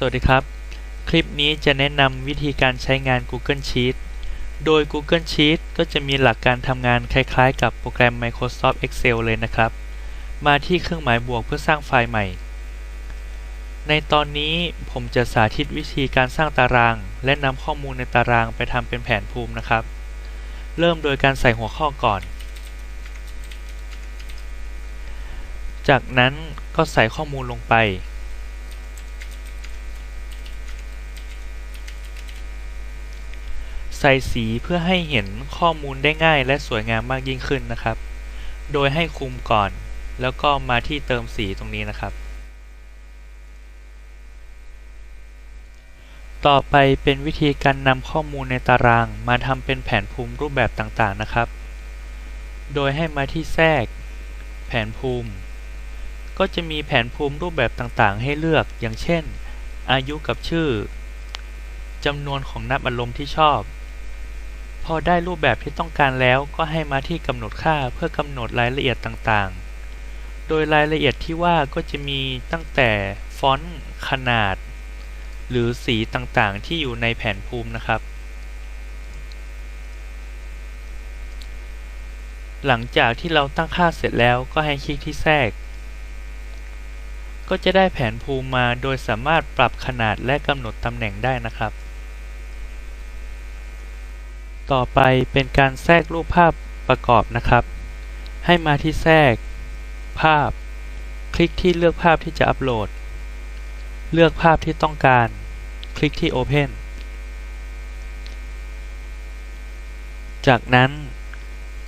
สวัสดีครับ คลิปนี้จะแนะนำวิธีการใช้งาน Google Sheets โดย Google Sheets ก็จะมีหลักการทำงานคล้ายๆ กับโปรแกรม Microsoft Excel เลยนะครับ มาที่เครื่องหมายบวกเพื่อสร้างไฟล์ใหม่ ในตอนนี้ผมจะสาธิตวิธีการสร้างตาราง และนำข้อมูลในตารางไปทำเป็นแผนภูมินะครับ เริ่มโดยการใส่หัวข้อก่อน จากนั้นก็ใส่ข้อมูลลงไป ใส่สีเพื่อให้เห็นข้อมูลได้ง่ายและสวยงามมากยิ่งขึ้นนะครับ โดยให้คุมก่อน แล้วก็มาที่เติมสีตรงนี้นะครับ ต่อไปเป็นวิธีการนำข้อมูลในตารางมาทำเป็นแผนภูมิรูปแบบต่างๆนะครับ โดยให้มาที่แทรก แผนภูมิ ก็จะมีแผนภูมิรูปแบบต่างๆ ให้เลือก อย่างเช่น อายุกับชื่อจำนวนของนับอารมณ์ที่ชอบ พอได้รูปแบบที่ต้องการแล้วก็ให้มาที่กำหนดค่าเพื่อกำหนดรายละเอียดต่างๆ โดยรายละเอียดที่ว่าก็จะมีตั้งแต่ฟอนต์ขนาด หรือสีต่างๆ ที่อยู่ในแผนภูมินะครับ หลังจากที่เราตั้งค่าเสร็จแล้วก็ให้คลิกที่แทรก ก็จะได้แผนภูมิมาโดยสามารถปรับขนาดและกำหนดตำแหน่งได้นะครับ ต่อไปเป็นการแทรกรูปภาพประกอบนะครับ ให้มาที่แทรก ภาพ คลิกที่เลือกภาพที่จะอัปโหลด เลือกภาพที่ต้องการ คลิกที่ Open จากนั้น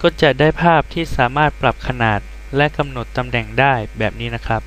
ก็จะได้ภาพที่สามารถปรับขนาดและกำหนดตำแหน่งได้แบบนี้นะครับ